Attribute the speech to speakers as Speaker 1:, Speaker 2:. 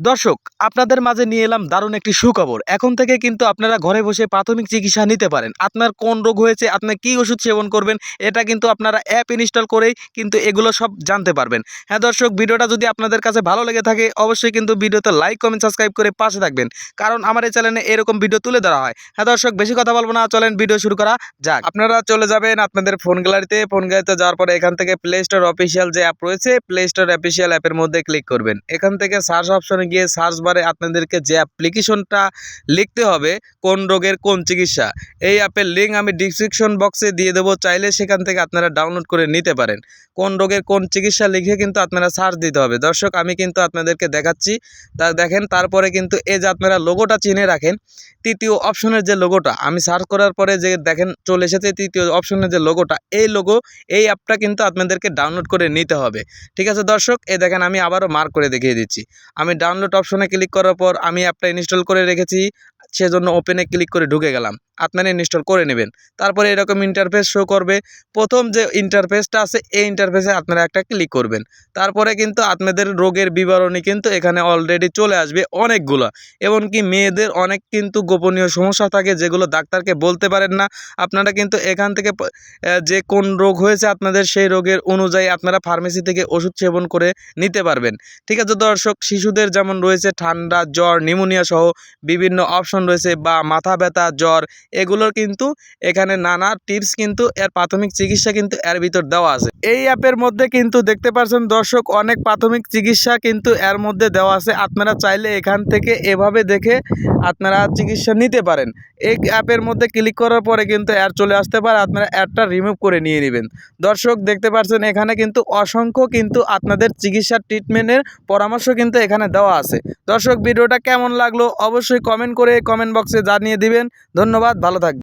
Speaker 1: দর্শক, আপনাদের মাঝে নিয়ে এলাম দারুণ একটি সুখবর। এখন থেকে কিন্তু আপনারা ঘরে বসে প্রাথমিক চিকিৎসা নিতে পারেন। আপনার কোন রোগ হয়েছে, আপনি কী ওষুধ সেবন করবেন, এটা কিন্তু আপনারা অ্যাপ ইনস্টল করেই কিন্তু এগুলো সব জানতে পারবেন। হ্যাঁ দর্শক, ভিডিওটা যদি আপনাদের কাছে ভালো লেগে থাকে, অবশ্যই কিন্তু ভিডিওতে লাইক কমেন্ট সাবস্ক্রাইব করে পাশে থাকবেন। কারণ আমার এই চ্যানেলে এরকম ভিডিও তুলে ধরা হয়। হ্যাঁ দর্শক, বেশি কথা বলব না, চলেন ভিডিও শুরু করা যাক। আপনারা চলে যাবেন আপনাদের ফোন গ্যালারিতে ফোন গ্যালারিতে যাওয়ার পরে এখান থেকে প্লে স্টোর অফিসিয়াল যে অ্যাপ রয়েছে প্লে স্টোর অফিসিয়াল অ্যাপের মধ্যে ক্লিক করবেন। এখান থেকে সার্চ অপশনে গিয়ে সার্চ বারে আপনাদেরকে যে অ্যাপ্লিকেশনটা লিখতে হবে, কোন রোগের কোন চিকিৎসা, এই অ্যাপের লিঙ্ক আমি ডিসক্রিপশন বক্সে দিয়ে দেবো, চাইলে সেখান থেকে আপনারা ডাউনলোড করে নিতে পারেন। কোন রোগের কোন চিকিৎসা লিখে কিন্তু আপনারা সার্চ দিতে হবে। দর্শক, আমি কিন্তু আপনাদেরকে দেখাচ্ছি, তা দেখেন, তারপরে কিন্তু এই যে আপনারা লোগোটা চিনে রাখেন, তৃতীয় অপশনের যে লোগোটা আমি সার্চ করার পরে যে দেখেন, চলে এসেছে তৃতীয় অপশনের যে লোগোটা এই লোগো এই অ্যাপটা কিন্তু আপনাদেরকে ডাউনলোড করে নিতে হবে। ঠিক আছে দর্শক এ দেখেন, আমি আবারও মার্ক করে দেখিয়ে দিচ্ছি। আমি ডাউনলোড অপশনে ক্লিক করার পর আমি অ্যাপটা ইনস্টল করে রেখেছি। সেজন্য ওপেনে ক্লিক করে ঢুকে গেলাম। আপনারা ইনস্টল করে নেবেন। তারপরে এরকম ইন্টারফেস শো করবে। প্রথম যে ইন্টারফেসটা আছে, এই ইন্টারফেসে আপনারা একটা ক্লিক করবেন। তারপরে কিন্তু আপনাদের রোগের বিবরণী কিন্তু এখানে অলরেডি চলে আসবে অনেকগুলো। এমনকি মেয়েদের অনেক কিন্তু গোপনীয় সমস্যা থাকে যেগুলো ডাক্তারকে বলতে পারেন না। আপনারা কিন্তু এখান থেকে যে কোন রোগ হয়েছে আপনাদের সেই রোগের অনুযায়ী আপনারা ফার্মেসি থেকে ওষুধ সেবন করে নিতে পারবেন। ঠিক আছে দর্শক, শিশুদের যেমন রয়েছে ঠান্ডা, জ্বর নিউমোনিয়া সহ বিভিন্ন অপশন রয়েছে বা মাথা ব্যথা, জ্বর, এগুলোর কিন্তু এখানে নানা টিপস কিন্তু এর প্রাথমিক চিকিৎসা কিন্তু এর ভিতর দেওয়া আছে। এই অ্যাপের মধ্যে কিন্তু দেখতে পাচ্ছেন দর্শক, অনেক প্রাথমিক চিকিৎসা কিন্তু এর মধ্যে দেওয়া আছে। আপনারা চাইলে এখান থেকে এভাবে দেখে আপনারা চিকিৎসা নিতে পারেন। এই অ্যাপের মধ্যে ক্লিক করার পরে কিন্তু অ্যাড চলে আসতে পারে, আপনারা অ্যাডটা রিমুভ করে নিয়ে নেবেন। দর্শক, দেখতে পাচ্ছেন এখানে কিন্তু অসংখ্য কিন্তু আপনাদের চিকিৎসার ট্রিটমেন্টের পরামর্শ কিন্তু এখানে দেওয়া আছে। দর্শক, ভিডিওটা কেমন লাগল অবশ্যই কমেন্ট করে কমেন্ট বক্সে জানিয়ে দিবেন। ধন্যবাদ ভালো থাকবেন।